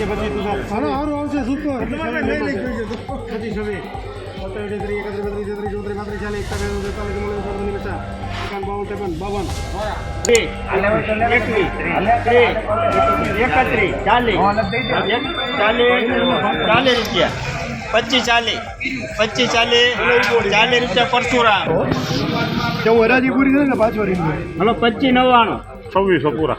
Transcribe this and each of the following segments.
પચીસ પચીસ તું સારું હાલો હારું આવશે સુપર પછી છવ્વીસ સત્તાવીસ અઠ્યાત્રીસ એકત્રીસ બત્રીસ તેત્રીસ ચોત્રીસ પાંત્રીસ ચાલીસ એકતાલીસ બેતાલીસ ચુમ્માલીસ અડતાલીસ પચાસ એકાવન બાવન ત્રેપન બાવન એકત્રીસ ચાલીસ ચાલીસ ચાલીસ રૂપિયા પચીસ ચાલીસ પચીસ ચાલીસ ચાલીસ રૂપિયા પરશુરામ જો હરાજી પૂરી થઈ ને પાછો રીંગ હલો પચીસ નવ્વાણું છવ્વીસો પૂરા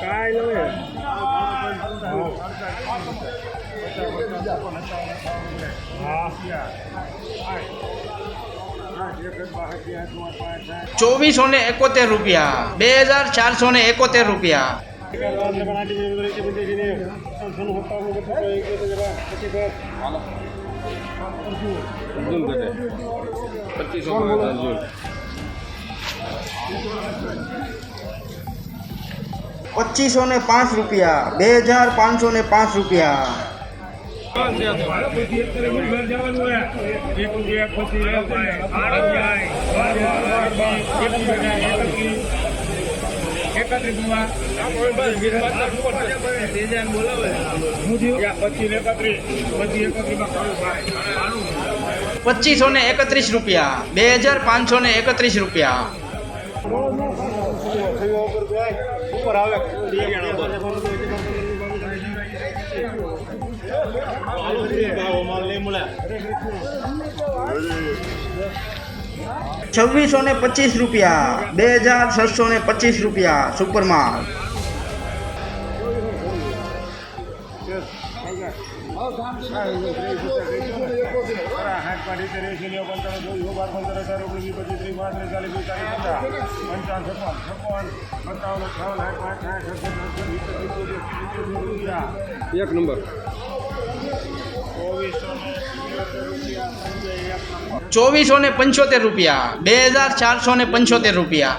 કાંઈ નવે ચોવીસો ને એકોતેર રૂપિયા. બે હજાર ચારસો ને એકોતેર રૂપિયા. પચીસો ને પાંચ રૂપિયા, બે હજાર પાંચસો ને પાંચ રૂપિયા. પચીસો ને એકત્રીસ રૂપિયા, બે હજાર પાંચસો ને એકત્રીસ રૂપિયા. ઉપર આવે. માલ છવ્વીસો ને પચીસ રૂપિયા બે હજાર છસો ને પચીસ રૂપિયા સુપરમાલ હાથ પાડી કરીએ છીએ પંચાવન જોયું બાર પંદર હજાર ઓગણીસ પચીસ ત્રીસ પાંત્રીસ ચાલીસ પિસ્તાલીસ પચાસ પંચાવન છપ્પન છપ્પન સત્તાવન અઠાવન આઠ પાંચ સાઠ ચોવીસ એક નંબર ચોવીસો ને પંચોતેર રૂપિયા બે હજાર ચારસો ને પંચોતેર રૂપિયા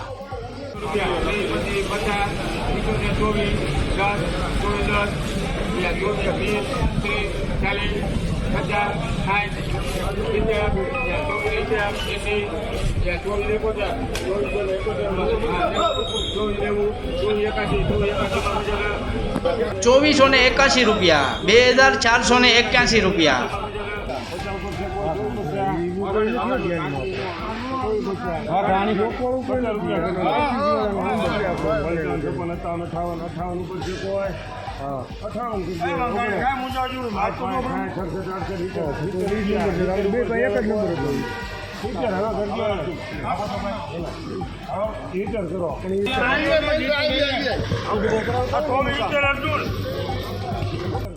ચોવીસો ને એકાશી રૂપિયા બે હજાર ચારસો ને એક્યાસી રૂપિયા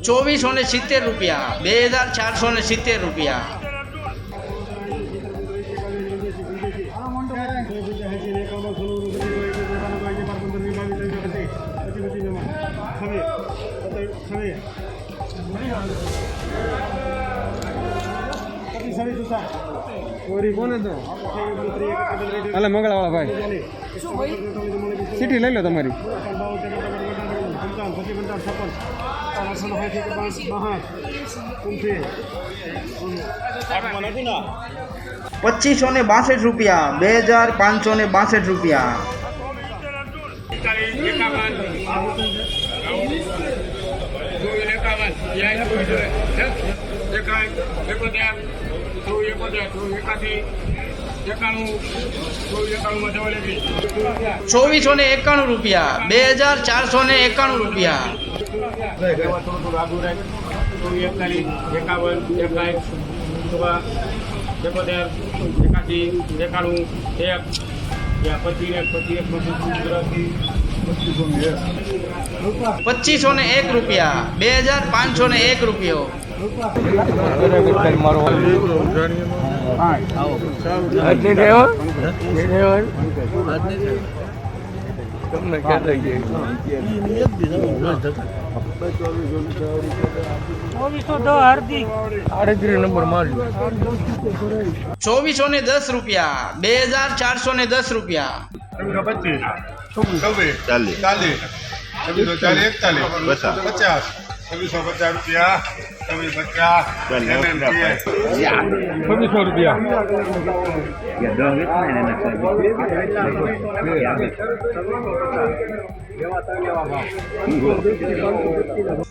ચોવીસો ને સિત્તેર રૂપિયા બે હજાર ચારસો ને સિત્તેર રૂપિયા ઓરી કોને તો? હાલે મંગળાવાળા ભાઈ. સીટી લઈ લો તમારી. પચીસો ને બાસઠ રૂપિયા બે હજાર પાંચસો ને બાસઠ રૂપિયા. એકાવન. એકોતેર એકોતેર એકાસી ચોવીસ એકાણુંમાં જવા લાગી ચોવીસો ને એકાણું રૂપિયા બે હજાર ચારસો ને એકાણું રૂપિયા એકાવન એકાવીસ એકોતેર એકાસી એકાણું એક પચીસ પચીસ એક પચીસ ચોરાસી પચીસો ને રૂપિયો એક રૂપિયા. ચોવીસો ને દસ રૂપિયા બે હજાર ચારસો ને દસ રૂપિયા. પચીસ. ચાલીસ. ચાલીસ. ચાલીસ એકતાલીસ. પચાસ. છવ્વીસો પચાસ રૂપિયા છવ્વીસ પચાસ છવ્વીસો રૂપિયા.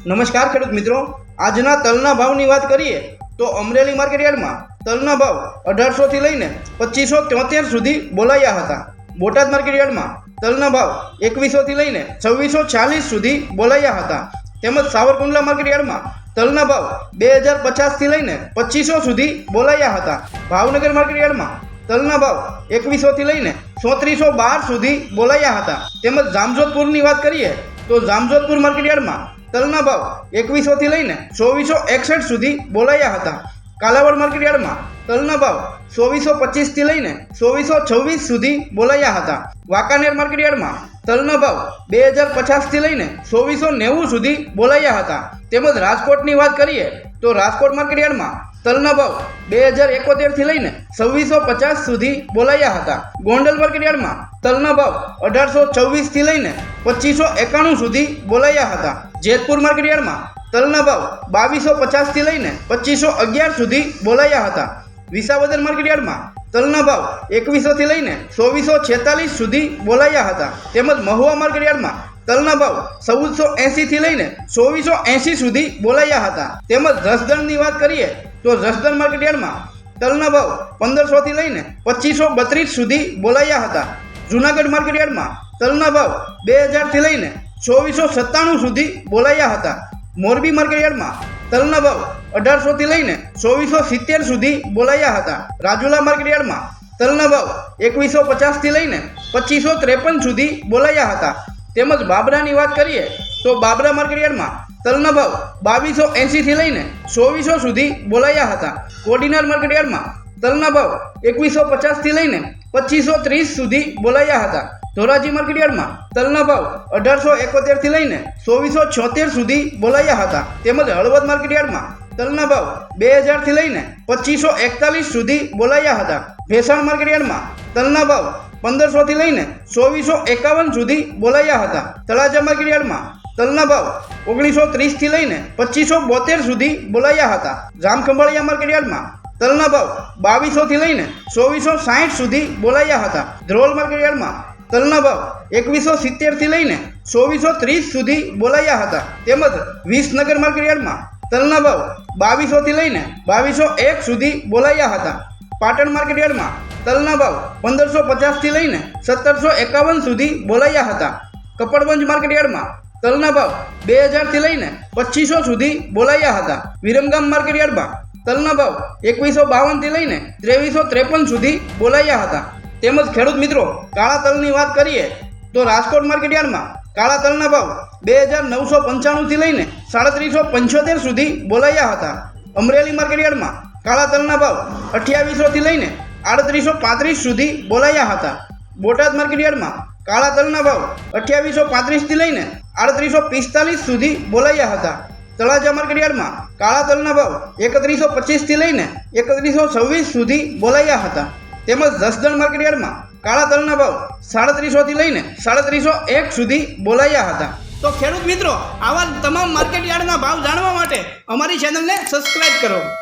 નમસ્કાર ખેડૂત મિત્રો. આજના તલના ભાવની વાત કરીએ તો અમરેલી માર્કેટ યાર્ડમાં તલના ભાવ અઢારસોથી લઈને પચીસો તોતેર સુધી બોલાયા હતા. બોટાદ માર્કેટ યાર્ડમાં તલના ભાવ એકવીસોથી લઈને છવ્વીસો ચાલીસ સુધી બોલાયા હતા. તેમજ સાવરકુંડલા માર્કેટ યાર્ડમાં તલના ભાવ બે હજાર પચાસથી લઈને પચીસો સુધી બોલાયા હતા. ભાવનગર માર્કેટ યાર્ડમાં તલના ભાવ એકવીસોથી લઈને ચોત્રીસો બાર સુધી બોલાયા હતા. તેમજ જામજોધપુરની વાત કરીએ તો જામજોધપુર માર્કેટ યાર્ડમાં તલના ભાવ એકવીસોથી લઈને ચોવીસો એકસઠ સુધી બોલાયા હતા. કાલાવડ માર્કેટ યાર્ડમાં તલના ભાવ ચોવીસો પચીસથી લઈને ચોવીસો છવ્વીસ સુધી બોલાયા હતા. વાંકાનેર માર્કેટ યાર્ડમાં તલના ભાવ બે હજાર પચાસથી લઈને ચોવીસો નેવું સુધી બોલાયા હતા. તેમજ રાજકોટની વાત કરીએ તો રાજકોટ માર્કેટ યાર્ડમાં તલના ભાવ બે હજાર એકોતેરથી લઈને છવ્વીસો પચાસ સુધી બોલાયા હતા. ગોંડલ માર્કેટ યાર્ડમાં તલના ભાવ અઢારસો છવ્વીસથી લઈને પચીસો એકાણું સુધી બોલાયા હતા. જેતપુર માર્કેટ યાર્ડમાં તલના ભાવ બાવીસો પચાસથી લઈને પચીસો અગિયાર સુધી બોલાયા હતા. વિસાવદર માર્કેટ યાર્ડમાં તલના ભાવ એકવીસોથી લઈને ચોવીસો છેતાલીસ સુધી બોલાયા હતા. તેમજ મહુવા માર્કેટ યાર્ડમાં તલના ભાવ ચૌદસો એંશીથી લઈને ચોવીસો એંશી સુધી બોલાયા હતા. તેમજ જસદણની વાત કરીએ તો જસદણ માર્કેટયાર્ડમાં તલના ભાવ પંદરસોથી લઈને પચીસો બત્રીસ સુધી બોલાયા હતા. જુનાગઢ માર્કેટ યાર્ડમાં તલના ભાવ બે હજારથી લઈને ચોવીસો સત્તાણું સુધી બોલાયા હતા. મોરબી માર્કેટ યાર્ડમાં તલના ભાવ અઢારસોથી લઈને ચોવીસો સિત્તેર સુધી બોલાયા હતા. રાજુલા માર્કેટયાર્ડમાં તલના ભાવ એકવીસો પચાસથી લઈને પચીસો ત્રેપન સુધી બોલાયા હતા. તેમજ બાબરાની વાત કરીએ તો બાબરા માર્કેટયાર્ડમાં તલના ભાવ બાવીસો એંશીથી લઈને ચોવીસો સુધી બોલાયા હતા. કોડીનાર માર્કેટયાર્ડમાં તલના ભાવ એકવીસો પચાસથી લઈને પચીસો ત્રીસ સુધી બોલાયા હતા. ધોરાજી માર્કેટયાર્ડમાં તલના ભાવ અઢારસો એકોતેરથી લઈને ચોવીસો છોતેર સુધી બોલાયા હતા. તેમજ હળવદ માર્કેટયાર્ડમાં તલના ભાવ બે હજારથી લઈને પચીસો એકતાલીસ સુધી બોલાયા હતા. ભેસાણ માર્કેટયાર્ડમાં તલના ભાવ પંદરસોથી લઈને ચોવીસો એકાવન સુધી બોલાયા હતા. તળાજા માર્કેટયાર્ડમાં તલના ભાવ ઓગણીસો ત્રીસથી લઈને પચીસો બોતેર સુધી બોલાયા હતા. જામખંભાળિયા માર્કેટયાર્ડમાં તલના ભાવ બાવીસોથી લઈને ચોવીસો સાહીઠ સુધી બોલાયા હતા. ધ્રોલ માર્કેટ યાર્ડમાં તલના ભાવ એકવીસો સિત્તેરથી લઈને ચોવીસો ત્રીસ સુધી બોલાયા હતા. તેમજ વિસનગર માર્કેટ યાર્ડમાં તલના ભાવ બાવીસોથી લઈને બાવીસો એક સુધી બોલાયા હતા. પાટણ માર્કેટ યાર્ડમાં તલના ભાવ પંદરસો પચાસથી લઈને સત્તરસો એકાવન સુધી બોલાયા હતા. કપડવંજ માર્કેટ યાર્ડમાં તલના ભાવ બે હજારથી લઈને પચીસો સુધી બોલાયા હતા. વિરમગામ માર્કેટ યાર્ડમાં તલના ભાવ એકવીસો બાવનથી લઈને ત્રેવીસો ત્રેપન સુધી બોલાયા હતા. તેમજ ખેડૂત મિત્રો, કાળા તલની વાત કરીએ તો રાજકોટ માર્કેટ યાર્ડમાં કાળા તલના ભાવ બે હજાર નવસો પંચાણુંથી લઈને સાડત્રીસો પંચોતેર સુધી બોલાયા હતા. અમરેલી માર્કેટ યાર્ડમાં કાળા તલના ભાવ અઠ્યાવીસોથી લઈને આડત્રીસો પાંત્રીસ સુધી બોલાયા હતા. બોટાદ માર્કેટ યાર્ડમાં કાળા તલના ભાવ અઠ્યાવીસો પાંત્રીસથી લઈને આડત્રીસો પિસ્તાલીસ સુધી બોલાયા હતા. તળાજા માર્કેટયાર્ડમાં કાળા તલના ભાવ એકત્રીસો પચીસથી લઈને એકત્રીસો છવ્વીસ સુધી બોલાયા હતા. તેમજ જસદણ માર્કેટ યાર્ડમાં કાળા તલના ભાવ સાડત્રીસોથી લઈને સાડત્રીસો એક સુધી બોલાયા હતા. તો ખેડૂત મિત્રો, આવા તમામ માર્કેટ યાર્ડના ભાવ જાણવા માટે અમારી ચેનલને સબસ્ક્રાઈબ કરો.